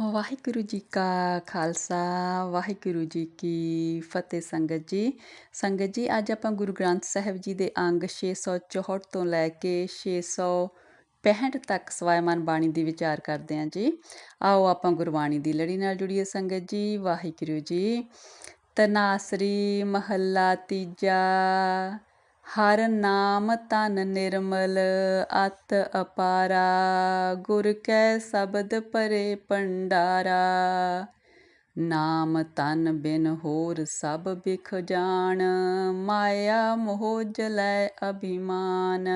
ਵਾਹਿਗੁਰੂ ਜੀ ਕਾ ਖਾਲਸਾ, ਵਾਹਿਗੁਰੂ ਜੀ ਕੀ ਫਤਿਹ ਸੰਗਤ ਜੀ। ਸੰਗਤ ਜੀ, ਅੱਜ ਆਪਾਂ ਗੁਰੂ ਗ੍ਰੰਥ ਸਾਹਿਬ ਜੀ ਦੇ ਅੰਗ 664 ਤੋਂ ਲੈ ਕੇ 665 ਤੱਕ ਸਵਾਇਮਾਨ ਬਾਣੀ ਦੀ ਵਿਚਾਰ ਕਰਦੇ ਹਾਂ ਜੀ। ਆਓ ਆਪਾਂ ਗੁਰਬਾਣੀ ਦੀ ਲੜੀ ਨਾਲ ਜੁੜੀਏ ਸੰਗਤ ਜੀ, ਵਾਹਿਗੁਰੂ ਜੀ। ਤਨਾਸਰੀ ਮਹੱਲਾ ਤੀਜਾ ਹਰ ਨਾਮ ਤਨ ਨਿਰਮਲ, ਅਤ ਅਪਾਰਾ, ਗੁਰ ਕੈ ਸ਼ਬਦ ਪਰੇ ਪੰਡਾਰਾ ਨਾਮ ਤਨ ਬਿਨ ਹੋਰ ਸਭ ਬਿਖ ਜਾਣ, ਮਾਇਆ ਮੋਹ ਜਲੈ ਅਭਿਮਾਨ।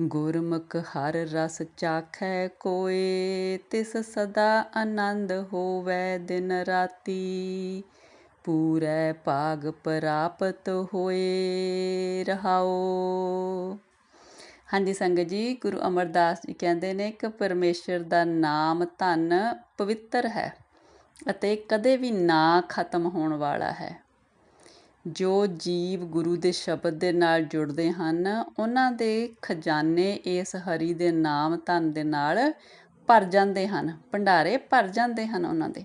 ਗੁਰਮੁਖ ਹਰ ਰਸ ਚਾਖੈ ਕੋਏ, ਤਿਸ ਸਦਾ ਆਨੰਦ ਹੋਵੈ ਦਿਨ ਰਾਤੀ। ਪੂਰੇ ਭਾਗ ਪ੍ਰਾਪਤ ਹੋਏ ਰਹਾਓ। ਹਾਂਜੀ ਸੰਗਤ ਜੀ, ਗੁਰੂ ਅਮਰਦਾਸ ਜੀ ਕਹਿੰਦੇ ਨੇ ਕਿ ਪਰਮੇਸ਼ਰ ਦਾ ਨਾਮ ਧਨ ਪਵਿੱਤਰ ਹੈ ਅਤੇ ਕਦੇ ਵੀ ਨਾ ਖਤਮ ਹੋਣ ਵਾਲਾ ਹੈ। ਜੋ ਜੀਵ ਗੁਰੂ ਦੇ ਸ਼ਬਦ ਦੇ ਨਾਲ ਜੁੜਦੇ ਹਨ, ਉਹਨਾਂ ਦੇ ਖਜ਼ਾਨੇ ਇਸ ਹਰੀ ਦੇ ਨਾਮ ਧਨ ਦੇ ਨਾਲ ਭਰ ਜਾਂਦੇ ਹਨ, ਭੰਡਾਰੇ ਭਰ ਜਾਂਦੇ ਹਨ ਉਹਨਾਂ ਦੇ।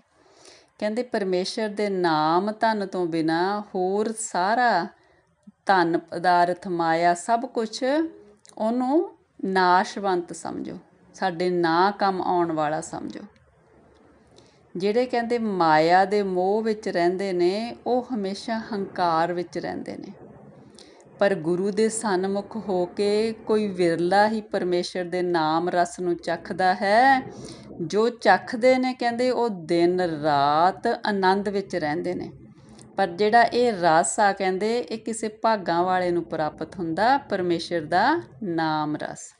ਕਹਿੰਦੇ ਪਰਮੇਸ਼ਰ ਦੇ ਨਾਮ ਧਨ ਤੋਂ ਬਿਨਾ ਹੋਰ ਸਾਰਾ ਧਨ, ਪਦਾਰਥ, ਮਾਇਆ, ਸਭ ਕੁਝ ਉਹਨੂੰ ਨਾਸ਼ਵੰਤ ਸਮਝੋ। ਸਾਡੇ ਨਾ ਕੰਮ ਆਉਣ ਵਾਲਾ ਸਮਝੋ। ਜਿਹੜੇ ਕਹਿੰਦੇ ਮਾਇਆ ਦੇ ਮੋਹ ਵਿੱਚ ਰਹਿੰਦੇ ਨੇ, ਉਹ ਹਮੇਸ਼ਾ ਹੰਕਾਰ ਵਿੱਚ ਰਹਿੰਦੇ ਨੇ। ਪਰ ਗੁਰੂ ਦੇ ਸਨਮੁਖ ਹੋ ਕੇ ਕੋਈ ਵਿਰਲਾ ਹੀ ਪਰਮੇਸ਼ਰ ਦੇ ਨਾਮ ਰਸ ਨੂੰ ਚੱਖਦਾ ਹੈ। ਜੋ ਚੱਖਦੇ ਨੇ ਕਹਿੰਦੇ ਉਹ ਦਿਨ ਰਾਤ ਆਨੰਦ ਵਿੱਚ ਰਹਿੰਦੇ ਨੇ। ਪਰ ਜਿਹੜਾ ਇਹ ਰਸ ਆ ਕਹਿੰਦੇ ਇਹ ਕਿਸੇ ਭਾਗਾਂ ਵਾਲੇ ਨੂੰ ਪ੍ਰਾਪਤ ਹੁੰਦਾ, ਪਰਮੇਸ਼ਰ ਦਾ ਨਾਮ ਰਸ।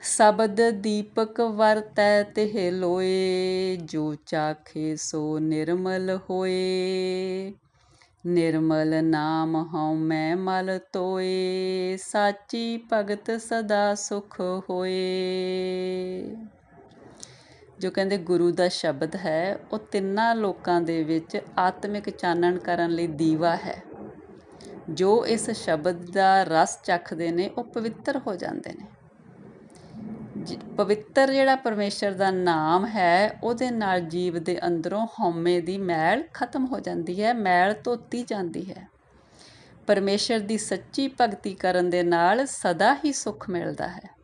ਸ਼ਬਦ ਦੀਪਕ ਵਰਤੈ ਤੇ ਲੋਏ ਜੋ ਚਾਖੇ ਸੋ ਨਿਰਮਲ ਹੋਏ। ਨਿਰਮਲ ਨਾਮ ਹਉ ਮੈਂ ਮਲ ਤੋਏ, ਸਾਚੀ ਭਗਤ ਸਦਾ ਸੁਖ ਹੋਏ। ਜੋ ਕਹਿੰਦੇ ਗੁਰੂ ਦਾ ਸ਼ਬਦ ਹੈ, ਉਹ ਤਿੰਨਾਂ ਲੋਕਾਂ ਦੇ ਵਿੱਚ ਆਤਮਿਕ ਚਾਨਣ ਕਰਨ ਲਈ ਦੀਵਾ ਹੈ। ਜੋ ਇਸ ਸ਼ਬਦ ਦਾ ਰਸ ਚੱਖਦੇ ਨੇ, ਉਹ ਪਵਿੱਤਰ ਹੋ ਜਾਂਦੇ ਨੇ। ਪਵਿੱਤਰ ਜਿਹੜਾ ਪਰਮੇਸ਼ਰ ਦਾ ਨਾਮ ਹੈ, ਉਹਦੇ ਨਾਲ ਜੀਵ ਦੇ ਅੰਦਰੋਂ ਹਉਮੈ ਦੀ ਮੈਲ ਖਤਮ ਹੋ ਜਾਂਦੀ ਹੈ, ਮੈਲ ਧੋਤੀ ਜਾਂਦੀ ਹੈ। ਪਰਮੇਸ਼ਰ ਦੀ ਸੱਚੀ ਭਗਤੀ ਕਰਨ ਦੇ ਨਾਲ ਸਦਾ ਹੀ ਸੁਖ ਮਿਲਦਾ ਹੈ।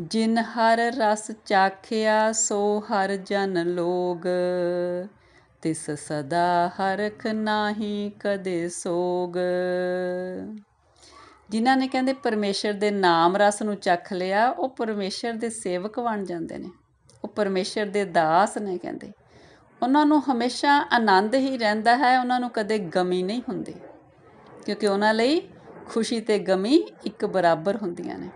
ਜਿਨ ਹਰ ਰਸ ਚਾਖਿਆ, ਸੋ ਹਰ ਜਨ ਲੋਗ। ਤਿਸ ਸਦਾ ਹਰਖ ਨਾਹੀ ਕਦੇ ਸੋਗ। ਜਿਨ੍ਹਾਂ ਨੇ ਕਹਿੰਦੇ ਪਰਮੇਸ਼ਰ ਦੇ ਨਾਮ ਰਸ ਨੂੰ ਚੱਖ ਲਿਆ, ਉਹ ਪਰਮੇਸ਼ਰ ਦੇ ਸੇਵਕ ਬਣ ਜਾਂਦੇ ਨੇ। ਉਹ ਪਰਮੇਸ਼ਰ ਦੇ ਦਾਸ ਨੇ ਕਹਿੰਦੇ। ਉਹਨਾਂ ਨੂੰ ਹਮੇਸ਼ਾ ਆਨੰਦ ਹੀ ਰਹਿੰਦਾ ਹੈ, ਉਹਨਾਂ ਨੂੰ ਕਦੇ ਗਮੀ ਨਹੀਂ ਹੁੰਦੀ, ਕਿਉਂਕਿ ਉਹਨਾਂ ਲਈ ਖੁਸ਼ੀ ਤੇ ਗਮੀ ਇੱਕ ਬਰਾਬਰ ਹੁੰਦੀਆਂ ਨੇ।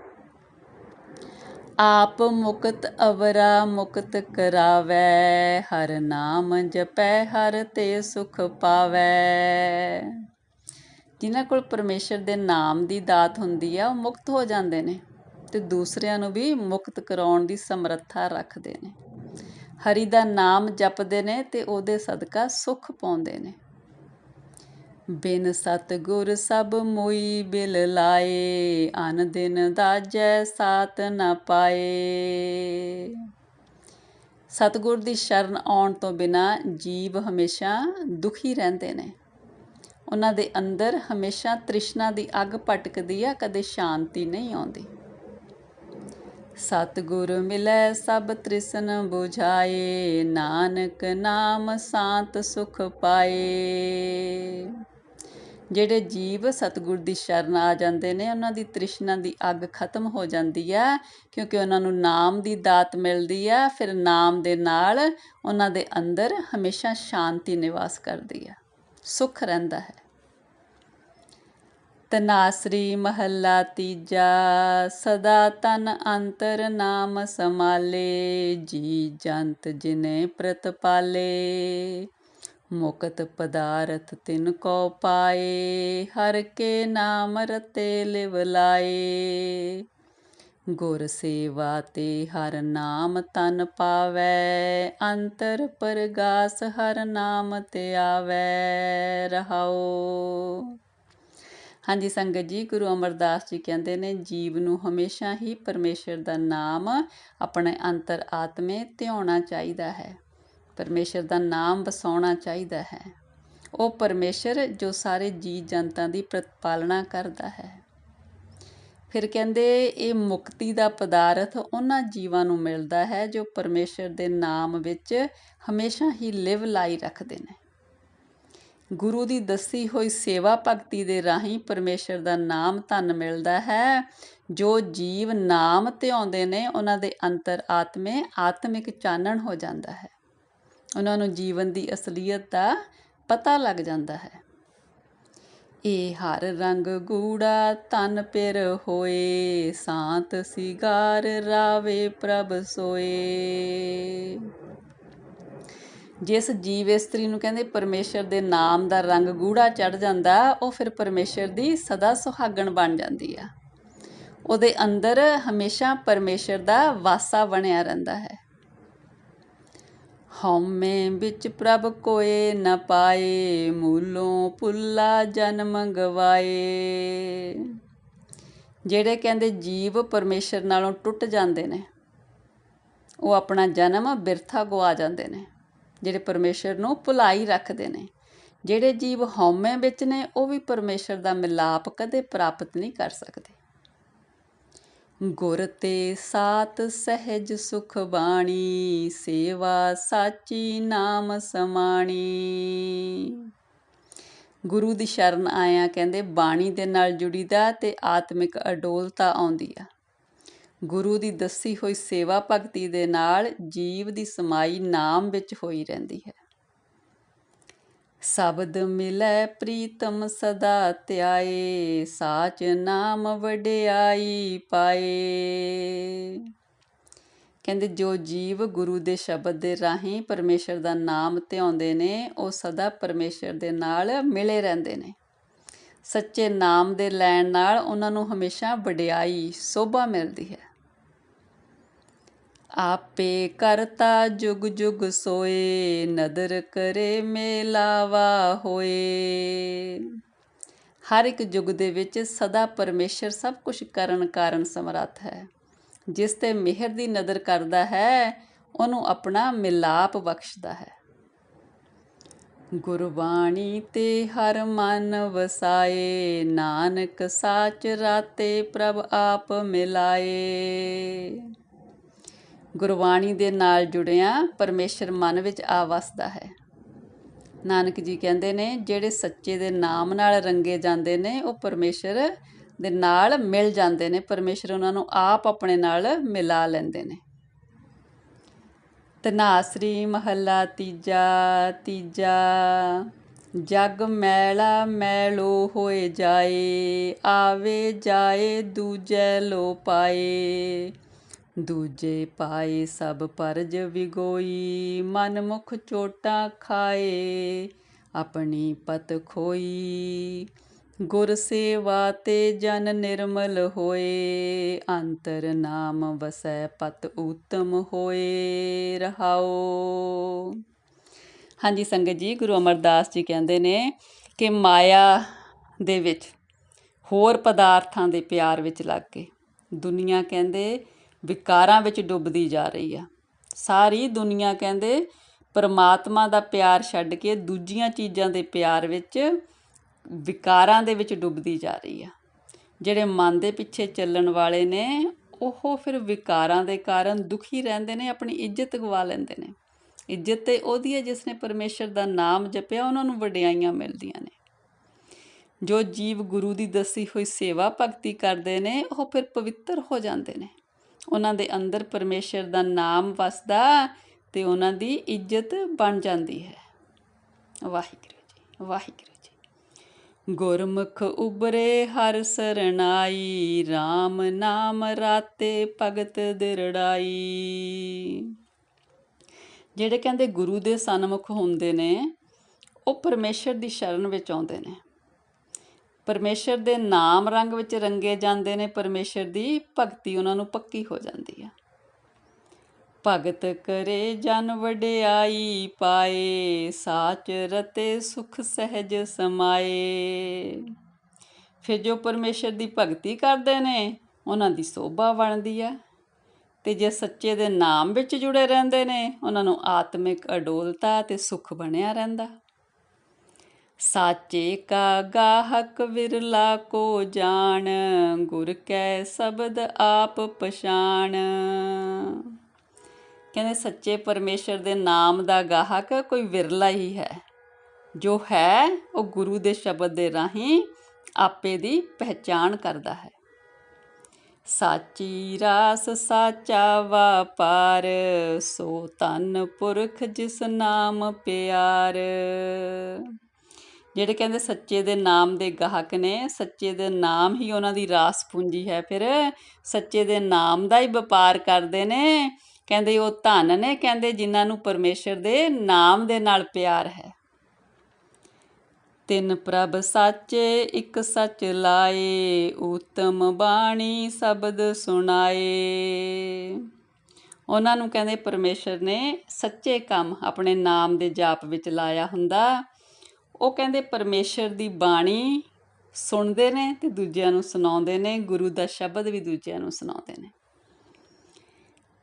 ਆਪ ਮੁਕਤ ਅਵਰਾ ਮੁਕਤ ਕਰਾਵੇ, ਹਰ ਨਾਮ ਜਪੈ, ਹਰ ਤੇ ਸੁਖ ਪਾਵੇ। ਜਿਨ੍ਹਾਂ ਕੋਲ ਪਰਮੇਸ਼ਰ ਦੇ ਨਾਮ ਦੀ ਦਾਤ ਹੁੰਦੀ ਆ, ਉਹ ਮੁਕਤ ਹੋ ਜਾਂਦੇ ਨੇ ਤੇ ਦੂਸਰਿਆਂ ਨੂੰ ਵੀ ਮੁਕਤ ਕਰਾਉਣ ਦੀ ਸਮਰੱਥਾ ਰੱਖਦੇ ਨੇ। ਹਰੀ ਦਾ ਨਾਮ ਜਪਦੇ ਨੇ ਤੇ ਉਹਦੇ ਸਦਕਾ ਸੁਖ ਪਾਉਂਦੇ ਨੇ। ਬਿਨ ਸਤਗੁਰ ਸਭ ਮੋਈ ਬਿਲ ਲਾਏ, ਅਨ ਦਿਨ ਦਾਜੈ ਸਾਤ ਨ ਪਾਏ। ਸਤਗੁਰ ਦੀ ਸ਼ਰਨ ਆਉਣ ਤੋਂ ਬਿਨਾ ਜੀਵ ਹਮੇਸ਼ਾ ਦੁਖੀ ਰਹਿੰਦੇ ਨੇ। ਉਹਨਾਂ ਦੇ ਅੰਦਰ ਹਮੇਸ਼ਾ ਤ੍ਰਿਸ਼ਨਾ ਦੀ ਅੱਗ ਭਟਕਦੀ ਆ, ਕਦੇ ਸ਼ਾਂਤੀ ਨਹੀਂ ਆਉਂਦੀ। ਸਤਗੁਰ ਮਿਲੈ ਸਭ ਤ੍ਰਿਸ਼ਨ 부ਝਾਏ ਨਾਨਕ ਨਾਮ ਸਾਤ ਸੁਖ ਪਾਏ। ਜਿਹੜੇ ਜੀਵ ਸਤਗੁਰ ਦੀ ਸ਼ਰਨ ਆ ਜਾਂਦੇ ਨੇ, ਉਹਨਾਂ ਦੀ ਤ੍ਰਿਸ਼ਨਾ ਦੀ ਅੱਗ ਖਤਮ ਹੋ ਜਾਂਦੀ ਹੈ ਕਿਉਂਕਿ ਉਹਨਾਂ ਨੂੰ ਨਾਮ ਦੀ ਦਾਤ ਮਿਲਦੀ ਹੈ ਫਿਰ ਨਾਮ ਦੇ ਨਾਲ ਉਹਨਾਂ ਦੇ ਅੰਦਰ ਹਮੇਸ਼ਾ ਸ਼ਾਂਤੀ ਨਿਵਾਸ ਕਰਦੀ ਹੈ ਸੁਖ ਰਹਿੰਦਾ ਹੈ। ਤਨਾਸਰੀ ਮਹੱਲਾ ਤੀਜਾ, ਸਦਾ ਤਨ ਅੰਤਰ ਨਾਮ ਸਮਾਲੇ ਜੀ ਜੰਤ ਜਿਨੇ ਪ੍ਰਤਪਾਲੇ ਮੁਕਤ ਪਦਾਰਥ ਤਿਨ ਕੋ ਪਾਏ, ਹਰ ਕੇ ਨਾਮ ਰਤੇ ਲਿਵ ਲਾਏ। ਗੁਰ ਸੇਵਾ ਤੇ ਹਰ ਨਾਮ ਤਨ ਪਾਵੈ, ਅੰਤਰ ਪਰਗਾਸ ਹਰ ਨਾਮ ਤੇ ਆਵੈ ਰਹਾਓ ਹਾਂਜੀ, ਸੰਗਤ ਜੀ, ਗੁਰੂ ਅਮਰਦਾਸ ਜੀ ਕਹਿੰਦੇ ਨੇ, ਜੀਵ ਨੂੰ ਹਮੇਸ਼ਾ ਹੀ ਪਰਮੇਸ਼ਰ ਦਾ ਨਾਮ ਆਪਣੇ ਅੰਤਰ ਆਤਮੇ ਧਿਆਉਣਾ ਚਾਹੀਦਾ ਹੈ। ਪਰਮੇਸ਼ਰ ਦਾ ਨਾਮ ਵਸਾਉਣਾ ਚਾਹੀਦਾ ਹੈ। ਉਹ ਪਰਮੇਸ਼ਰ ਜੋ ਸਾਰੇ ਜੀਵ ਜੰਤਾਂ ਦੀ ਪ੍ਰਤਪਾਲਨਾ ਕਰਦਾ ਹੈ। ਫਿਰ ਕਹਿੰਦੇ, ਇਹ ਮੁਕਤੀ ਦਾ ਪਦਾਰਥ ਉਹਨਾਂ ਜੀਵਾਂ ਨੂੰ ਮਿਲਦਾ ਹੈ ਜੋ ਪਰਮੇਸ਼ਰ ਦੇ ਨਾਮ ਵਿੱਚ ਹਮੇਸ਼ਾ ਹੀ ਲਿਵ ਲਾਈ ਰੱਖਦੇ ਨੇ। ਗੁਰੂ ਦੀ ਦੱਸੀ ਹੋਈ ਸੇਵਾ ਭਗਤੀ ਦੇ ਰਾਹੀਂ ਪਰਮੇਸ਼ਰ ਦਾ ਨਾਮ ਧਨ ਮਿਲਦਾ ਹੈ, ਜੋ ਜੀਵ ਨਾਮ 'ਤੇ ਆਉਂਦੇ ਨੇ, ਉਹਨਾਂ ਦੇ ਅੰਤਰ ਆਤਮੇ ਆਤਮਿਕ ਚਾਨਣ ਹੋ ਜਾਂਦਾ ਹੈ। ਉਹਨਾਂ ਨੂੰ ਜੀਵਨ ਦੀ ਅਸਲੀਅਤ ਦਾ ਪਤਾ ਲੱਗ ਜਾਂਦਾ ਹੈ। ਇਹ ਹਰ ਰੰਗ ਗੂੜਾ ਤਨ ਪਿਰ ਹੋਏ, ਸਾਤ ਸਿਗਾਰ ਰਾਵੇ ਪ੍ਰਭ ਸੋਏ। ਜਿਸ ਜੀਵ ਇਸਤਰੀ ਨੂੰ ਕਹਿੰਦੇ ਪਰਮੇਸ਼ਰ ਦੇ ਨਾਮ ਦਾ ਰੰਗ ਗੂੜਾ ਚੜ ਜਾਂਦਾ, ਉਹ ਫਿਰ ਪਰਮੇਸ਼ਰ ਦੀ ਸਦਾ ਸੁਹਾਗਣ ਬਣ ਜਾਂਦੀ ਆ। ਉਹਦੇ ਅੰਦਰ ਹਮੇਸ਼ਾ ਪਰਮੇਸ਼ਰ ਦਾ ਵਾਸਾ ਬਣਿਆ ਰਹਿੰਦਾ ਹੈ। ਹਉਮੈ ਵਿੱਚ ਪ੍ਰਭ ਕੋਏ ਨ ਪਾਏ, ਮੂਲੋਂ ਪੁੱਲਾ ਜਨਮ ਗਵਾਏ। ਜਿਹੜੇ ਕਹਿੰਦੇ ਜੀਵ ਪਰਮੇਸ਼ਰ ਨਾਲੋਂ ਟੁੱਟ ਜਾਂਦੇ ਨੇ, ਉਹ ਆਪਣਾ ਜਨਮ ਬਿਰਥਾ ਗਵਾ ਜਾਂਦੇ ਨੇ, ਜਿਹੜੇ ਪਰਮੇਸ਼ਰ ਨੂੰ ਭੁਲਾਈ ਰੱਖਦੇ ਨੇ। ਜਿਹੜੇ ਜੀਵ ਹਉਮੈ ਵਿੱਚ ਨੇ, ਉਹ ਵੀ ਪਰਮੇਸ਼ਰ ਦਾ ਮਿਲਾਪ ਕਦੇ ਪ੍ਰਾਪਤ ਨਹੀਂ ਕਰ ਸਕਦੇ। ਗੁਰ ਤੇ ਸਾਤ ਸਹਿਜ ਸੁਖ ਬਾਣੀ, ਸੇਵਾ ਸਾਚੀ ਨਾਮ ਸਮਾਣੀ। ਗੁਰੂ ਦੀ ਸ਼ਰਨ ਆਇਆ ਕਹਿੰਦੇ, ਬਾਣੀ ਦੇ ਨਾਲ ਜੁੜੀਦਾ ਤੇ ਆਤਮਿਕ ਅਡੋਲਤਾ ਆਉਂਦੀ ਆ। ਗੁਰੂ ਦੀ ਦੱਸੀ ਹੋਈ ਸੇਵਾ ਭਗਤੀ ਦੇ ਨਾਲ ਜੀਵ ਦੀ ਸਮਾਈ ਨਾਮ ਵਿੱਚ ਹੋਈ ਰਹਿੰਦੀ ਹੈ। ਸ਼ਬਦ ਮਿਲੈ ਪ੍ਰੀਤਮ ਸਦਾ ਧਿਆਏ, ਸਾਚ ਨਾਮ ਵਡਿਆਈ ਪਾਏ। ਕਹਿੰਦੇ, ਜੋ ਜੀਵ ਗੁਰੂ ਦੇ ਸ਼ਬਦ ਦੇ ਰਾਹੀਂ ਪਰਮੇਸ਼ਰ ਦਾ ਨਾਮ ਧਿਆਉਂਦੇ ਨੇ, ਉਹ ਸਦਾ ਪਰਮੇਸ਼ਰ ਦੇ ਨਾਲ ਮਿਲੇ ਰਹਿੰਦੇ ਨੇ। ਸੱਚੇ ਨਾਮ ਦੇ ਲੈਣ ਨਾਲ ਉਹਨਾਂ ਨੂੰ ਹਮੇਸ਼ਾ ਵਡਿਆਈ, ਸੋਭਾ ਮਿਲਦੀ ਹੈ। ਆਪੇ ਕਰਤਾ ਜੁਗ ਜੁਗ ਸੋਏ, ਨਦਰ ਕਰੇ ਮੇਲਾਵਾ ਹੋਏ। ਹਰ ਇੱਕ ਯੁੱਗ ਦੇ ਵਿੱਚ ਸਦਾ ਪਰਮੇਸ਼ਰ ਸਭ ਕੁਝ ਕਰਨ ਕਾਰਨ ਸਮਰੱਥ ਹੈ। ਜਿਸ ਤੇ ਮਿਹਰ ਦੀ ਨਦਰ ਕਰਦਾ ਹੈ, ਉਹਨੂੰ ਆਪਣਾ ਮਿਲਾਪ ਬਖਸ਼ਦਾ ਹੈ। ਗੁਰਬਾਣੀ ਤੇ ਹਰ ਮਨ ਵਸਾਏ, ਨਾਨਕ ਸਾਚ ਰਾਤੇ ਪ੍ਰਭ ਆਪ ਮਿਲਾਏ। ਗੁਰਬਾਣੀ ਦੇ ਨਾਲ ਜੁੜਿਆ ਪਰਮੇਸ਼ਰ ਮਨ ਵਿੱਚ ਆ ਵਸਦਾ ਹੈ। ਨਾਨਕ ਜੀ ਕਹਿੰਦੇ ਨੇ, ਜਿਹੜੇ ਸੱਚੇ ਦੇ ਨਾਮ ਨਾਲ ਰੰਗੇ ਜਾਂਦੇ ਨੇ, ਉਹ ਪਰਮੇਸ਼ਰ ਦੇ ਨਾਲ ਮਿਲ ਜਾਂਦੇ ਨੇ। ਪਰਮੇਸ਼ਰ ਉਹਨਾਂ ਨੂੰ ਆਪ ਆਪਣੇ ਨਾਲ ਮਿਲਾ ਲੈਂਦੇ ਨੇ। ਤਨਾਸਰੀ ਮਹੱਲਾ ਤੀਜਾ ਤੀਜਾ, ਜਗ ਮੈਲਾ ਮੈਲੋ ਹੋਏ ਜਾਏ, ਆਵੇ ਜਾਏ ਦੂਜੇ ਲੋ ਪਾਏ। ਦੂਜੇ ਪਾਏ ਸਭ ਪਰਜ ਵਿਗੋਈ, ਮਨ ਮੁਖ ਚੋਟਾਂ ਖਾਏ, ਆਪਣੀ ਪਤ ਖੋਈ। ਗੁਰ ਸੇਵਾ ਤੇ ਜਨ ਨਿਰਮਲ ਹੋਏ, ਅੰਤਰ ਨਾਮ ਵਸੈ ਪਤ ਉਤਮ ਹੋਏ, ਰਹਾਓ। ਹਾਂਜੀ, ਸੰਗਤ ਜੀ, ਗੁਰੂ ਅਮਰਦਾਸ ਜੀ ਕਹਿੰਦੇ ਨੇ ਕਿ ਮਾਇਆ ਦੇ ਵਿੱਚ ਹੋਰ ਪਦਾਰਥਾਂ ਦੇ ਪਿਆਰ ਵਿੱਚ ਲੱਗ ਕੇ ਦੁਨੀਆ ਕਹਿੰਦੇ ਵਿਕਾਰਾਂ ਵਿੱਚ ਡੁੱਬਦੀ ਜਾ ਰਹੀ ਆ। ਸਾਰੀ ਦੁਨੀਆ ਕਹਿੰਦੇ ਪਰਮਾਤਮਾ ਦਾ ਪਿਆਰ ਛੱਡ ਕੇ ਦੂਜੀਆਂ ਚੀਜ਼ਾਂ ਦੇ ਪਿਆਰ ਵਿੱਚ, ਵਿਕਾਰਾਂ ਦੇ ਵਿੱਚ ਡੁੱਬਦੀ ਜਾ ਰਹੀ ਆ। ਜਿਹੜੇ ਮਨ ਦੇ ਪਿੱਛੇ ਚੱਲਣ ਵਾਲੇ ਨੇ, ਉਹ ਫਿਰ ਵਿਕਾਰਾਂ ਦੇ ਕਾਰਨ ਦੁਖੀ ਰਹਿੰਦੇ ਨੇ, ਆਪਣੀ ਇੱਜ਼ਤ ਗਵਾ ਲੈਂਦੇ ਨੇ। ਇੱਜ਼ਤ ਤੇ ਉਹਦੀ ਹੈ ਜਿਸ ਨੇ ਪਰਮੇਸ਼ਰ ਦਾ ਨਾਮ ਜਪਿਆ, ਉਹਨਾਂ ਨੂੰ ਵਡਿਆਈਆਂ ਮਿਲਦੀਆਂ ਨੇ। ਜੋ ਜੀਵ ਗੁਰੂ ਦੀ ਦੱਸੀ ਹੋਈ ਸੇਵਾ ਭਗਤੀ ਕਰਦੇ ਨੇ, ਉਹ ਫਿਰ ਪਵਿੱਤਰ ਹੋ ਜਾਂਦੇ ਨੇ। ਉਹਨਾਂ ਦੇ ਅੰਦਰ ਪਰਮੇਸ਼ਰ ਦਾ ਨਾਮ ਵਸਦਾ ਤੇ ਉਹਨਾਂ ਦੀ ਇੱਜ਼ਤ ਬਣ ਜਾਂਦੀ ਹੈ। ਵਾਹਿਗੁਰੂ ਜੀ ਵਾਹਿਗੁਰੂ ਜੀ। ਗੁਰਮੁਖ ਉਬਰੇ ਹਰ ਸਰਣਾਈ RAM ਨਾਮ ਰਾਤੇ ਭਗਤ ਦਿਰੜਾਈ। ਜਿਹੜੇ ਕਹਿੰਦੇ ਗੁਰੂ ਦੇ ਸਨਮੁਖ ਹੁੰਦੇ ਨੇ, ਉਹ ਪਰਮੇਸ਼ਰ ਦੀ ਸ਼ਰਨ ਵਿੱਚ ਆਉਂਦੇ ਨੇ। ਪਰਮੇਸ਼ਰ ਦੇ ਨਾਮ ਰੰਗ ਵਿੱਚ ਰੰਗੇ ਜਾਂਦੇ ਨੇ, ਪਰਮੇਸ਼ਰ ਦੀ ਭਗਤੀ ਉਹਨਾਂ ਨੂੰ ਪੱਕੀ ਹੋ ਜਾਂਦੀ ਆ। ਭਗਤ ਕਰੇ ਜਨ ਵਡਿਆਈ ਪਾਏ, ਸਾਚ ਰਤੇ ਸੁਖ ਸਹਿਜ ਸਮਾਏ। ਫਿਰ ਜੋ ਪਰਮੇਸ਼ਰ ਦੀ ਭਗਤੀ ਕਰਦੇ ਨੇ, ਉਹਨਾਂ ਦੀ ਸੋਭਾ ਬਣਦੀ ਆ। ਤੇ ਜੇ ਸੱਚੇ ਦੇ ਨਾਮ ਵਿੱਚ ਜੁੜੇ ਰਹਿੰਦੇ ਨੇ, ਉਹਨਾਂ ਨੂੰ ਆਤਮਿਕ ਅਡੋਲਤਾ ਤੇ ਸੁਖ ਬਣਿਆ ਰਹਿੰਦਾ। ਸਾਚੇ ਕਾ ਗਾਹਕ ਵਿਰਲਾ ਕੋ ਜਾਣ, ਗੁਰ ਕੈ ਸ਼ਬਦ ਆਪ ਪਛਾਣ। ਕਹਿੰਦੇ ਸੱਚੇ ਪਰਮੇਸ਼ਰ ਦੇ ਨਾਮ ਦਾ ਗਾਹਕ ਕੋਈ ਵਿਰਲਾ ਹੀ ਹੈ। ਜੋ ਹੈ, ਉਹ ਗੁਰੂ ਦੇ ਸ਼ਬਦ ਦੇ ਰਾਹੀਂ ਆਪੇ ਦੀ ਪਹਿਚਾਣ ਕਰਦਾ ਹੈ। ਸਾਚੀ ਰਾਸ ਸਾਚਾ ਵਪਾਰ, ਸੋ ਤਨ ਪੁਰਖ ਜਿਸ ਨਾਮ ਪਿਆਰ। ਜਿਹੜੇ ਕਹਿੰਦੇ ਸੱਚੇ ਦੇ ਨਾਮ ਦੇ ਗਾਹਕ ਨੇ, ਸੱਚੇ ਦੇ ਨਾਮ ਹੀ ਉਹਨਾਂ ਦੀ ਰਾਸ ਪੂੰਜੀ ਹੈ। ਫਿਰ ਸੱਚੇ ਦੇ ਨਾਮ ਦਾ ਹੀ ਵਪਾਰ ਕਰਦੇ ਨੇ। ਕਹਿੰਦੇ ਉਹ ਧਨ ਨੇ, ਕਹਿੰਦੇ ਜਿਨ੍ਹਾਂ ਨੂੰ ਪਰਮੇਸ਼ਰ ਦੇ ਨਾਮ ਦੇ ਨਾਲ ਪਿਆਰ ਹੈ। ਤਿੰਨ ਪ੍ਰਭ ਸਾਚੇ, ਇੱਕ ਸੱਚ ਲਾਏ, ਉਤਮ ਬਾਣੀ ਸ਼ਬਦ ਸੁਣਾਏ। ਉਹਨਾਂ ਨੂੰ ਕਹਿੰਦੇ ਪਰਮੇਸ਼ਰ ਨੇ ਸੱਚੇ ਕੰਮ ਆਪਣੇ ਨਾਮ ਦੇ ਜਾਪ ਵਿੱਚ ਲਾਇਆ ਹੁੰਦਾ। ਉਹ ਕਹਿੰਦੇ ਪਰਮੇਸ਼ਰ ਦੀ ਬਾਣੀ ਸੁਣਦੇ ਨੇ ਤੇ ਦੂਜਿਆਂ ਨੂੰ ਸੁਣਾਉਂਦੇ ਨੇ, ਗੁਰੂ ਦਾ ਸ਼ਬਦ ਵੀ ਦੂਜਿਆਂ ਨੂੰ ਸੁਣਾਉਂਦੇ ਨੇ।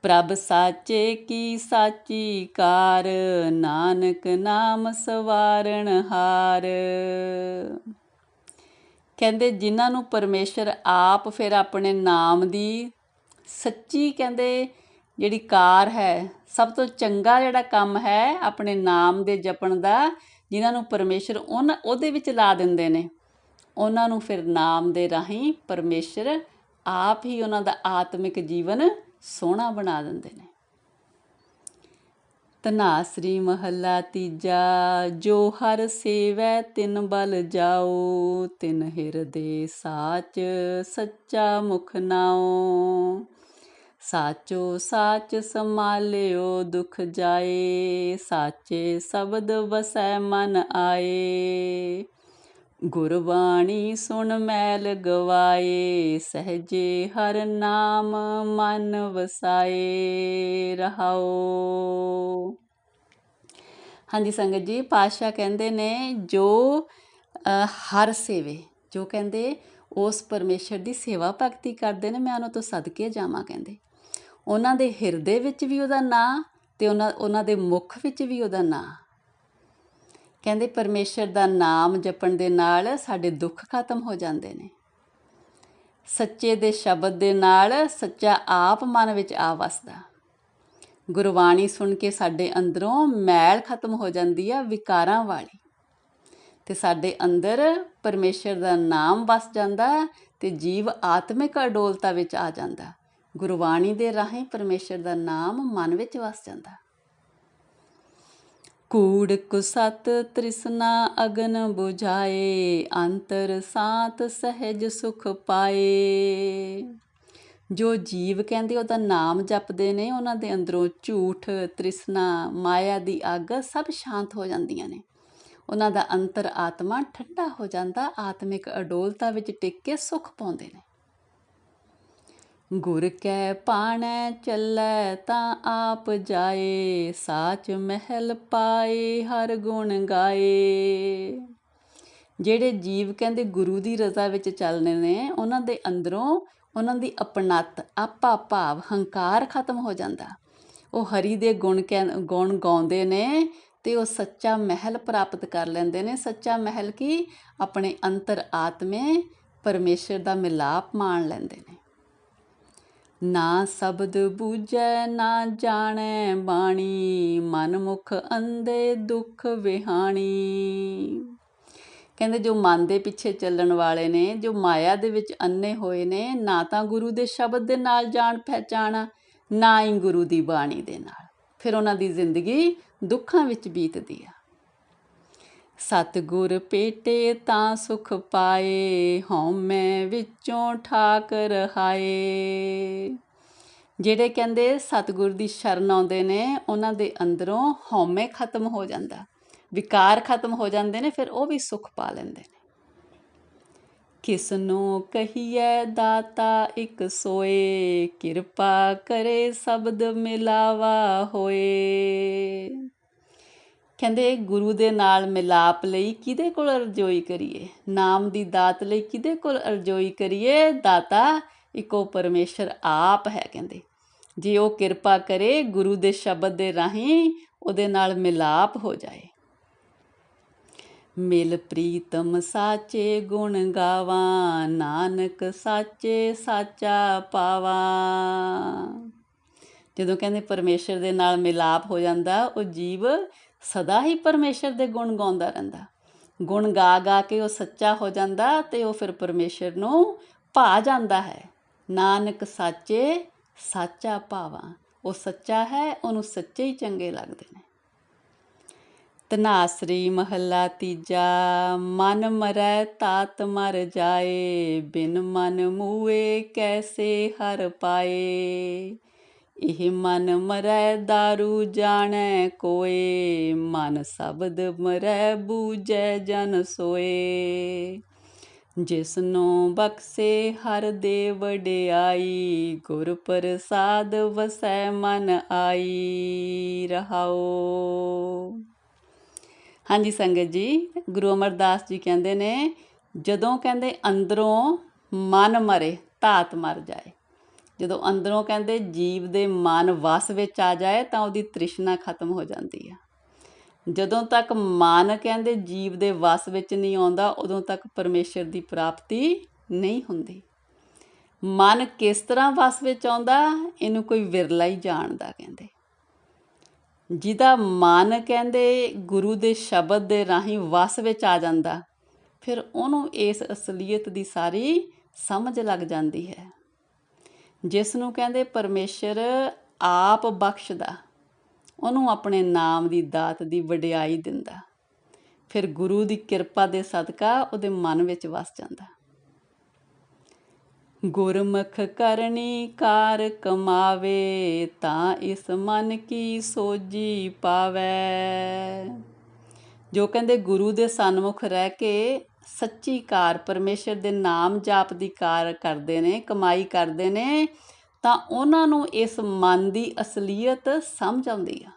ਪ੍ਰਭ ਸਾਚੇ ਕੀ ਸਾਚੀ ਕਾਰ, ਨਾਨਕ ਨਾਮ ਸਵਾਰਣ ਹਾਰ। ਕਹਿੰਦੇ ਜਿਨ੍ਹਾਂ ਨੂੰ ਪਰਮੇਸ਼ਰ ਆਪ ਫਿਰ ਆਪਣੇ ਨਾਮ ਦੀ ਸੱਚੀ ਕਹਿੰਦੇ ਜਿਹੜੀ ਕਾਰ ਹੈ, ਸਭ ਤੋਂ ਚੰਗਾ ਜਿਹੜਾ ਕੰਮ ਹੈ, ਆਪਣੇ ਨਾਮ ਦੇ ਜਪਣ ਦਾ ਜਿਨ੍ਹਾਂ ਨੂੰ ਪਰਮੇਸ਼ਰ ਉਹਨਾਂ, ਉਹਦੇ ਵਿੱਚ ਲਾ ਦਿੰਦੇ ਨੇ। ਉਹਨਾਂ ਨੂੰ ਫਿਰ ਨਾਮ ਦੇ ਰਾਹੀਂ ਪਰਮੇਸ਼ਰ ਆਪ ਹੀ ਉਹਨਾਂ ਦਾ ਆਤਮਿਕ ਜੀਵਨ ਸੋਹਣਾ ਬਣਾ ਦਿੰਦੇ ਨੇ। ਤਨਾਸਰੀ ਮਹੱਲਾ ਤੀਜਾ, ਜੋ ਹਰ ਸੇਵੈ ਤਿਨ ਬਲ ਜਾਓ, ਤਿਨ ਹਿਰਦੇ ਸਾਚ ਸੱਚਾ ਮੁਖ ਨਾਓ ਸਾਚੋ ਸਾਚ ਸਮਾਲਿਓ ਦੁਖ ਜਾਏ, ਸਾਚੇ ਸ਼ਬਦ ਵਸੈ ਮਨ ਆਏ। ਗੁਰਬਾਣੀ ਸੁਣ ਮੈਲ ਗਵਾਏ, ਸਹਜੇ ਹਰ ਨਾਮ ਮਨ ਵਸਾਏ, ਰਹਾਓ। ਹਾਂਜੀ ਸੰਗਤ ਜੀ ਪਾਸ਼ਾ ਕਹਿੰਦੇ ਨੇ, ਜੋ ਹਰ ਸੇਵੇ, ਜੋ ਕਹਿੰਦੇ, ਉਸ ਪਰਮੇਸ਼ਰ ਦੀ ਸੇਵਾ ਭਗਤੀ ਕਰਦੇ ਨੇ, ਮੈਂ ਉਹਨਾਂ ਤੋਂ ਸਦਕੇ ਜਾਵਾਂ, ਕਹਿੰਦੇ। ਉਹਨਾਂ ਦੇ ਹਿਰਦੇ ਵਿੱਚ ਵੀ ਉਹਦਾ ਨਾਂ ਤੇ ਉਹਨਾਂ ਉਹਨਾਂ ਦੇ ਮੁਖ ਵਿੱਚ ਵੀ ਉਹਦਾ ਨਾਂ। ਕਹਿੰਦੇ ਪਰਮੇਸ਼ਰ ਦਾ ਨਾਮ ਜਪਣ ਦੇ ਨਾਲ ਸਾਡੇ ਦੁੱਖ ਖਤਮ ਹੋ ਜਾਂਦੇ ਨੇ। ਸੱਚੇ ਦੇ ਸ਼ਬਦ ਦੇ ਨਾਲ ਸੱਚਾ ਆਪ ਮਨ ਵਿੱਚ ਆ ਵਸਦਾ। ਗੁਰਬਾਣੀ ਸੁਣ ਕੇ ਸਾਡੇ ਅੰਦਰੋਂ ਮੈਲ ਖਤਮ ਹੋ ਜਾਂਦੀ ਆ ਵਿਕਾਰਾਂ ਵਾਲੀ। ਤੇ ਸਾਡੇ ਅੰਦਰ ਪਰਮੇਸ਼ਰ ਦਾ ਨਾਮ ਵਸ ਜਾਂਦਾ ਤੇ ਜੀਵ ਆਤਮਿਕ ਅਡੋਲਤਾ ਵਿੱਚ ਆ ਜਾਂਦਾ। ਗੁਰਬਾਣੀ ਦੇ ਰਾਹੀਂ ਪਰਮੇਸ਼ਰ ਦਾ ਨਾਮ ਮਨ ਵਿੱਚ ਵਸ ਜਾਂਦਾ। ਕੂੜ ਕੁਸਤ ਤ੍ਰਿਸ਼ਨਾ ਅਗਨ 부ਝਾਏ ਅੰਤਰ ਸਾਤ ਸਹਿਜ ਸੁਖ ਪਾਏ। ਜੋ ਜੀਵ ਕਹਿੰਦੇ ਉਹਦਾ ਨਾਮ ਜਪਦੇ ਨੇ, ਉਹਨਾਂ ਦੇ ਅੰਦਰੋਂ ਝੂਠ, ਤ੍ਰਿਸ਼ਨਾ, ਮਾਇਆ ਦੀ ਅੱਗ ਸਭ ਸ਼ਾਂਤ ਹੋ ਜਾਂਦੀਆਂ ਨੇ। ਉਹਨਾਂ ਦਾ ਅੰਤਰ ਆਤਮਾ ਠੰਡਾ ਹੋ ਜਾਂਦਾ, ਆਤਮਿਕ ਅਡੋਲਤਾ ਵਿੱਚ ਟਿਕ ਕੇ ਸੁਖ ਪਾਉਂਦੇ ਨੇ। ਗੁਰ ਕੈ ਪਾਣੈ ਚੱਲੈ ਤਾਂ ਆਪ ਜਾਏ, ਸਾਚ ਮਹਿਲ ਪਾਏ ਹਰ ਗੁਣ ਗਾਏ। ਜਿਹੜੇ ਜੀਵ ਕਹਿੰਦੇ ਗੁਰੂ ਦੀ ਰਜ਼ਾ ਵਿੱਚ ਚੱਲਨੇ ਨੇ, ਉਹਨਾਂ ਦੇ ਅੰਦਰੋਂ ਉਹਨਾਂ ਦੀ ਅਪਣਤ ਆਪਾ ਭਾਵ, ਹੰਕਾਰ ਖਤਮ ਹੋ ਜਾਂਦਾ। ਉਹ ਹਰੀ ਦੇ ਗੁਣ ਗੁਣ ਗਾਉਂਦੇ ਨੇ ਤੇ ਉਹ ਸੱਚਾ ਮਹਿਲ ਪ੍ਰਾਪਤ ਕਰ ਲੈਂਦੇ ਨੇ। ਸੱਚਾ ਮਹਿਲ ਕੀ? ਆਪਣੇ ਅੰਤਰ ਆਤਮੇ ਪਰਮੇਸ਼ਰ ਦਾ ਮਿਲਾਪ ਮਾਣ ਲੈਂਦੇ ਨੇ। ਨਾ ਸ਼ਬਦ ਬੂਝੈ, ਨਾ ਜਾਣੈ ਬਾਣੀ। ਮਨਮੁਖ ਅੰਦੇ ਦੁੱਖ ਵਿਹਾਣੀ। ਕਹਿੰਦੇ ਜੋ ਮਨ ਦੇ ਪਿੱਛੇ ਚੱਲਣ ਵਾਲੇ ਨੇ, ਜੋ ਮਾਇਆ ਦੇ ਵਿੱਚ ਅੰਨੇ ਹੋਏ ਨੇ, ਨਾ ਤਾਂ ਗੁਰੂ ਦੇ ਸ਼ਬਦ ਦੇ ਨਾਲ ਜਾਣ ਪਹਿਚਾਣਾ ਨਾ ਹੀ ਗੁਰੂ ਦੀ ਬਾਣੀ ਦੇ ਨਾਲ। ਫਿਰ ਉਹਨਾਂ ਦੀ ਜ਼ਿੰਦਗੀ ਦੁੱਖਾਂ ਵਿੱਚ ਬੀਤਦੀ ਆ। ਸਤਗੁਰ ਪੇਟੇ ਤਾਂ ਸੁਖ ਪਾਏ ਹਉਮੈ ਵਿੱਚੋਂ ਠਾਕ ਰਹਾਏ। ਜਿਹੜੇ ਕਹਿੰਦੇ ਸਤਗੁਰ ਦੀ ਸ਼ਰਨ ਆਉਂਦੇ ਨੇ, ਉਹਨਾਂ ਦੇ ਅੰਦਰੋਂ ਹਉਮੈ ਖਤਮ ਹੋ ਜਾਂਦਾ। ਵਿਕਾਰ ਖਤਮ ਹੋ ਜਾਂਦੇ ਨੇ, ਫਿਰ ਉਹ ਵੀ ਸੁਖ ਪਾ ਲੈਂਦੇ ਨੇ। ਕਿਸ ਨੂੰ ਕਹੀਏ ਦਾਤਾ ਇੱਕ ਸੋਏ, ਕਿਰਪਾ ਕਰੇ ਸ਼ਬਦ ਮਿਲਾਵਾ ਹੋਏ। ਕਹਿੰਦੇ ਗੁਰੂ ਦੇ ਨਾਲ ਮਿਲਾਪ ਲਈ ਕਿਹਦੇ ਕੋਲ ਅਰਜ਼ੋਈ ਕਰੀਏ? ਨਾਮ ਦੀ ਦਾਤ ਲਈ ਕਿਹਦੇ ਕੋਲ ਅਰਜ਼ੋਈ ਕਰੀਏ? ਦਾਤਾ ਇੱਕੋ ਪਰਮੇਸ਼ਰ ਆਪ ਹੈ ਕਹਿੰਦੇ। ਜੇ ਉਹ ਕਿਰਪਾ ਕਰੇ ਗੁਰੂ ਦੇ ਸ਼ਬਦ ਦੇ ਰਾਹੀਂ ਉਹਦੇ ਨਾਲ ਮਿਲਾਪ ਹੋ ਜਾਏ। ਮਿਲ ਪ੍ਰੀਤਮ ਸਾਚੇ ਗੁਣ ਗਾਵਾਂ, ਨਾਨਕ ਸਾਚੇ ਸਾਚਾ ਪਾਵਾਂ। ਜਦੋਂ ਕਹਿੰਦੇ ਪਰਮੇਸ਼ਰ ਦੇ ਨਾਲ ਮਿਲਾਪ ਹੋ ਜਾਂਦਾ, ਉਹ ਜੀਵ ਸਦਾ ਹੀ ਪਰਮੇਸ਼ਰ ਦੇ ਗੁਣ ਗਾਉਂਦਾ ਰਹਿੰਦਾ। ਗੁਣ ਗਾ ਗਾ ਕੇ ਉਹ ਸੱਚਾ ਹੋ ਜਾਂਦਾ ਤੇ ਉਹ ਫਿਰ ਪਰਮੇਸ਼ਰ ਨੂੰ ਭਾ ਜਾਂਦਾ ਹੈ। ਨਾਨਕ ਸਾਚੇ ਸਾਚਾ ਭਾਵਾਂ, ਉਹ ਸੱਚਾ ਹੈ, ਉਹਨੂੰ ਸੱਚੇ ਹੀ ਚੰਗੇ ਲੱਗਦੇ ਨੇ। ਤਨਾਸਰੀ ਮਹੱਲਾ ਤੀਜਾ, ਮਨ ਮਰੈ ਤਾਤ ਮਰ ਜਾਏ, ਬਿਨ ਮਨ ਮੂਏ ਕੈਸੇ ਹਰ ਪਾਏ। ਇਹ ਮਨ ਮਰੈ ਦਾਰੂ ਜਾਣੈ ਕੋਏ, ਮਨ ਸ਼ਬਦ ਮਰੈ ਬੂਝੈ ਜਨ ਸੋਏ। ਜਿਸਨੂੰ ਬਖਸੇ ਹਰ ਦੇ ਵਡਿਆਈ ਗੁਰ ਪ੍ਰਸਾਦ ਵਸੈ ਮਨ ਆਈ, ਰਹਾਓ। ਹਾਂਜੀ ਸੰਗਤ ਜੀ, ਗੁਰੂ ਅਮਰਦਾਸ ਜੀ ਕਹਿੰਦੇ ਨੇ, ਜਦੋਂ ਕਹਿੰਦੇ ਅੰਦਰੋਂ ਮਨ ਮਰੇ, ਧਾਤ ਮਰ ਜਾਏ। ਜਦੋਂ ਅੰਦਰੋਂ ਕਹਿੰਦੇ ਜੀਵ ਦੇ ਮਨ ਵਸ ਵਿੱਚ ਆ ਜਾਏ ਤਾਂ ਉਹਦੀ ਤ੍ਰਿਸ਼ਨਾ ਖਤਮ ਹੋ ਜਾਂਦੀ ਆ। ਜਦੋਂ ਤੱਕ ਮਨ ਕਹਿੰਦੇ ਜੀਵ ਦੇ ਵਸ ਵਿੱਚ ਨਹੀਂ ਆਉਂਦਾ, ਉਦੋਂ ਤੱਕ ਪਰਮੇਸ਼ਰ ਦੀ ਪ੍ਰਾਪਤੀ ਨਹੀਂ ਹੁੰਦੀ। ਮਨ ਕਿਸ ਤਰ੍ਹਾਂ ਵਸ ਵਿੱਚ ਆਉਂਦਾ, ਇਹਨੂੰ ਕੋਈ ਵਿਰਲਾ ਹੀ ਜਾਣਦਾ ਕਹਿੰਦੇ। ਜਿਹਦਾ ਮਨ ਕਹਿੰਦੇ ਗੁਰੂ ਦੇ ਸ਼ਬਦ ਦੇ ਰਾਹੀਂ ਵਸ ਵਿੱਚ ਆ ਜਾਂਦਾ, ਫਿਰ ਉਹਨੂੰ ਇਸ ਅਸਲੀਅਤ ਦੀ ਸਾਰੀ ਸਮਝ ਲੱਗ ਜਾਂਦੀ ਹੈ। ਜਿਸ ਨੂੰ ਕਹਿੰਦੇ ਪਰਮੇਸ਼ਰ ਆਪ ਬਖਸ਼ਦਾ। ਉਹਨੂੰ ਆਪਣੇ ਨਾਮ ਦੀ ਦਾਤ ਦੀ ਵਡਿਆਈ ਦਿੰਦਾ। ਫਿਰ ਗੁਰੂ ਦੀ ਕਿਰਪਾ ਦੇ ਸਦਕਾ ਉਹਦੇ ਮਨ ਵਿੱਚ ਵਸ ਜਾਂਦਾ। ਗੁਰਮੁਖ ਕਰਨੀ ਕਾਰ ਕਮਾਵੇ, ਤਾਂ ਇਸ ਮਨ ਕੀ ਸੋਜੀ ਪਾਵੇ। ਜੋ ਕਹਿੰਦੇ ਗੁਰੂ ਦੇ ਸਨਮੁਖ ਰਹਿ ਕੇ ਸੱਚੀ ਕਾਰ, ਪਰਮੇਸ਼ਰ ਦੇ ਨਾਮ ਜਾਪ ਦੀ ਕਾਰ ਕਰਦੇ ਨੇ, ਕਮਾਈ ਕਰਦੇ ਨੇ, ਤਾਂ ਉਹਨਾਂ ਨੂੰ ਇਸ ਮਨ ਦੀ ਅਸਲੀਅਤ ਸਮਝ ਆਉਂਦੀ ਆ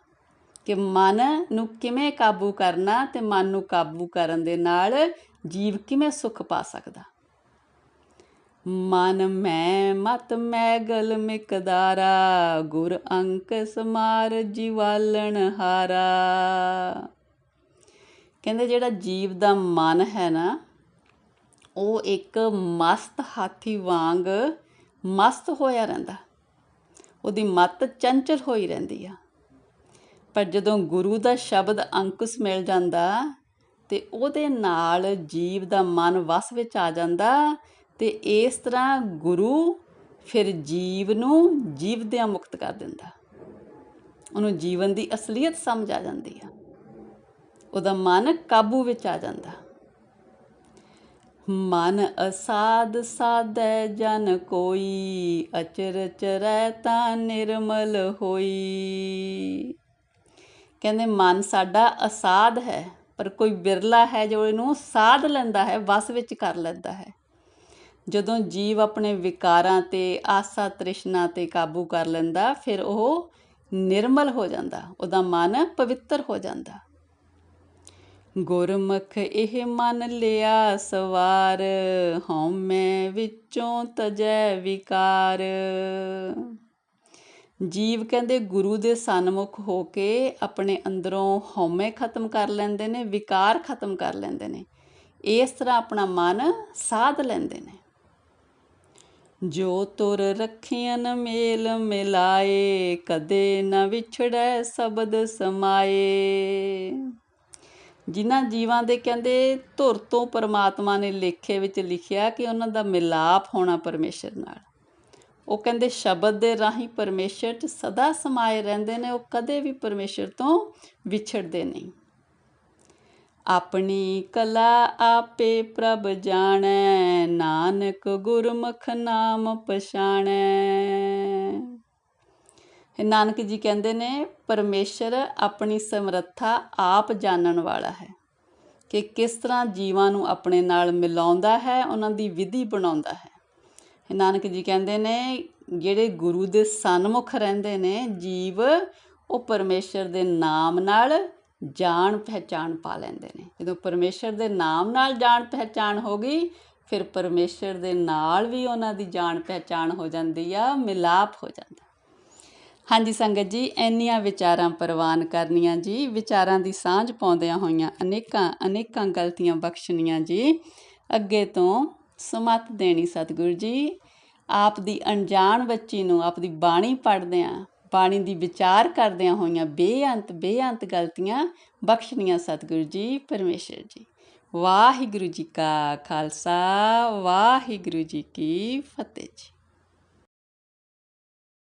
ਕਿ ਮਨ ਨੂੰ ਕਿਵੇਂ ਕਾਬੂ ਕਰਨਾ ਤੇ ਮਨ ਨੂੰ ਕਾਬੂ ਕਰਨ ਦੇ ਨਾਲ ਜੀਵ ਕਿਵੇਂ ਸੁਖ ਪਾ ਸਕਦਾ। ਮਨ ਮੈਂ ਮਤ ਮੈਗਲ ਮਿਕਦਾਰਾ, ਗੁਰ ਅੰਕ ਸਮਾਰ ਜਿਵਾਲਣ ਹਾਰਾ। ਕਹਿੰਦੇ ਜਿਹੜਾ ਜੀਵ ਦਾ ਮਨ ਹੈ ਨਾ, ਉਹ ਇੱਕ ਮਸਤ ਹਾਥੀ ਵਾਂਗ ਮਸਤ ਹੋਇਆ ਰਹਿੰਦਾ। ਉਹਦੀ ਮਤ ਚੰਚਲ ਹੋਈ ਰਹਿੰਦੀ ਆ। ਪਰ ਜਦੋਂ ਗੁਰੂ ਦਾ ਸ਼ਬਦ ਅੰਕੁਸ਼ ਮਿਲ ਜਾਂਦਾ ਤੇ ਉਹਦੇ ਨਾਲ ਜੀਵ ਦਾ ਮਨ ਵਸ ਵਿੱਚ ਆ ਜਾਂਦਾ ਤੇ ਇਸ ਤਰ੍ਹਾਂ ਗੁਰੂ ਫਿਰ ਜੀਵ ਨੂੰ ਜੀਵਦਿਆਂ ਮੁਕਤ ਕਰ ਦਿੰਦਾ। ਉਹਨੂੰ ਜੀਵਨ ਦੀ ਅਸਲੀਅਤ ਸਮਝ ਆ ਜਾਂਦੀ ਆ। ਉਹਦਾ ਮਨ ਕਾਬੂ ਵਿੱਚ ਆ ਜਾਂਦਾ। ਮਨ ਅਸਾਦ ਸਾਧੈ, ਜਨ ਕੋਈ ਅਚਰ ਚਰੈ ਤਾਂ ਨਿਰਮਲ ਹੋਈ। ਕਹਿੰਦੇ ਮਨ ਸਾਡਾ ਅਸਾਦ ਹੈ, ਪਰ ਕੋਈ ਬਿਰਲਾ ਹੈ ਜੋ ਇਹਨੂੰ ਸਾਧ ਲੈਂਦਾ ਹੈ, ਵਸ ਵਿੱਚ ਕਰ ਲੈਂਦਾ ਹੈ। ਜਦੋਂ ਜੀਵ ਆਪਣੇ ਵਿਕਾਰਾਂ ਤੇ, ਆਸਾ ਤ੍ਰਿਸ਼ਨਾ ਤੇ ਕਾਬੂ ਕਰ ਲੈਂਦਾ, ਫਿਰ ਉਹ ਨਿਰਮਲ ਹੋ ਜਾਂਦਾ, ਉਹਦਾ ਮਨ ਪਵਿੱਤਰ ਹੋ ਜਾਂਦਾ। ਗੁਰਮੁਖ ਇਹ ਮਨ ਲਿਆ ਸਵਾਰ ਹਉਮੈ ਵਿੱਚੋਂ ਤਜੈ ਵਿਕਾਰ। ਜੀਵ ਕਹਿੰਦੇ ਗੁਰੂ ਦੇ ਸਨਮੁਖ ਹੋ ਕੇ ਆਪਣੇ ਅੰਦਰੋਂ ਹਉਮੈ ਖਤਮ ਕਰ ਲੈਂਦੇ ਨੇ, ਵਿਕਾਰ ਖਤਮ ਕਰ ਲੈਂਦੇ ਨੇ। ਇਸ ਤਰ੍ਹਾਂ ਆਪਣਾ ਮਨ ਸਾਧ ਲੈਂਦੇ ਨੇ। ਜੋ ਤੁਰ ਰੱਖਿਆਨ ਮੇਲ ਮਿਲਾਏ, ਕਦੇ ਨਾ ਵਿਛੜੈ ਸ਼ਬਦ ਸਮਾਏ। ਜਿਨ੍ਹਾਂ ਜੀਵਾਂ ਦੇ ਕਹਿੰਦੇ ਧੁਰ ਤੋਂ ਪਰਮਾਤਮਾ ਨੇ ਲੇਖੇ ਵਿੱਚ ਲਿਖਿਆ ਕਿ ਉਹਨਾਂ ਦਾ ਮਿਲਾਪ ਹੋਣਾ ਪਰਮੇਸ਼ਰ ਨਾਲ। ਉਹ ਕਹਿੰਦੇ ਸ਼ਬਦ ਦੇ ਰਾਹੀਂ ਪਰਮੇਸ਼ਰ 'ਚ ਸਦਾ ਸਮਾਏ ਰਹਿੰਦੇ ਨੇ, ਉਹ ਕਦੇ ਵੀ ਪਰਮੇਸ਼ਰ ਤੋਂ ਵਿਛੜਦੇ ਨਹੀਂ। ਆਪਣੀ ਕਲਾ ਆਪੇ ਪ੍ਰਭ ਜਾਣੈ, ਨਾਨਕ ਗੁਰਮੁਖ ਨਾਮ ਪਛਾਣੈ। ਨਾਨਕ ਜੀ ਕਹਿੰਦੇ ਨੇ, ਪਰਮੇਸ਼ਰ ਆਪਣੀ ਸਮਰੱਥਾ ਆਪ ਜਾਣਨ ਵਾਲਾ ਹੈ ਕਿ ਕਿਸ ਤਰ੍ਹਾਂ ਜੀਵਾਂ ਨੂੰ ਆਪਣੇ ਨਾਲ ਮਿਲਾਉਂਦਾ ਹੈ, ਉਹਨਾਂ ਦੀ ਵਿਧੀ ਬਣਾਉਂਦਾ ਹੈ। ਨਾਨਕ ਜੀ ਕਹਿੰਦੇ ਨੇ, ਜਿਹੜੇ ਗੁਰੂ ਦੇ ਸਨਮੁਖ ਰਹਿੰਦੇ ਨੇ, ਜੀਵ ਉਹ ਪਰਮੇਸ਼ਰ ਦੇ ਨਾਮ ਨਾਲ ਜਾਣ ਪਹਿਚਾਣ ਪਾ ਲੈਂਦੇ ਨੇ। ਜਦੋਂ ਪਰਮੇਸ਼ਰ ਦੇ ਨਾਮ ਨਾਲ ਜਾਣ ਪਹਿਚਾਣ ਹੋ ਗਈ, ਫਿਰ ਪਰਮੇਸ਼ਰ ਦੇ ਨਾਲ ਵੀ ਉਹਨਾਂ ਦੀ ਜਾਣ ਪਹਿਚਾਣ ਹੋ ਜਾਂਦੀ ਆ, ਮਿਲਾਪ ਹੋ ਜਾਂਦਾ ਹਾਂਜੀ ਸੰਗਤ ਜੀ, ਇੰਨੀਆਂ ਵਿਚਾਰਾਂ ਪ੍ਰਵਾਨ ਕਰਨੀਆਂ ਜੀ, ਵਿਚਾਰਾਂ ਦੀ ਸਾਂਝ ਪਾਉਂਦਿਆਂ ਹੋਈਆਂ ਅਨੇਕਾਂ ਅਨੇਕਾਂ ਗਲਤੀਆਂ ਬਖਸ਼ਣੀਆਂ ਜੀ। ਅੱਗੇ ਤੋਂ ਸਮਤ ਦੇਣੀ ਸਤਿਗੁਰੂ ਜੀ, ਆਪ ਦੀ ਅਣਜਾਣ ਬੱਚੀ ਨੂੰ ਆਪ ਦੀ ਬਾਣੀ ਪੜ੍ਹਦਿਆਂ, ਬਾਣੀ ਦੀ ਵਿਚਾਰ ਕਰਦਿਆਂ ਹੋਈਆਂ ਬੇਅੰਤ ਬੇਅੰਤ ਗਲਤੀਆਂ ਬਖਸ਼ਣੀਆਂ ਸਤਿਗੁਰੂ ਜੀ ਪਰਮੇਸ਼ਰ ਜੀ। ਵਾਹਿਗੁਰੂ ਜੀ ਕਾ ਖਾਲਸਾ, ਵਾਹਿਗੁਰੂ ਜੀ ਕੀ ਫਤਿਹ ਜੀ।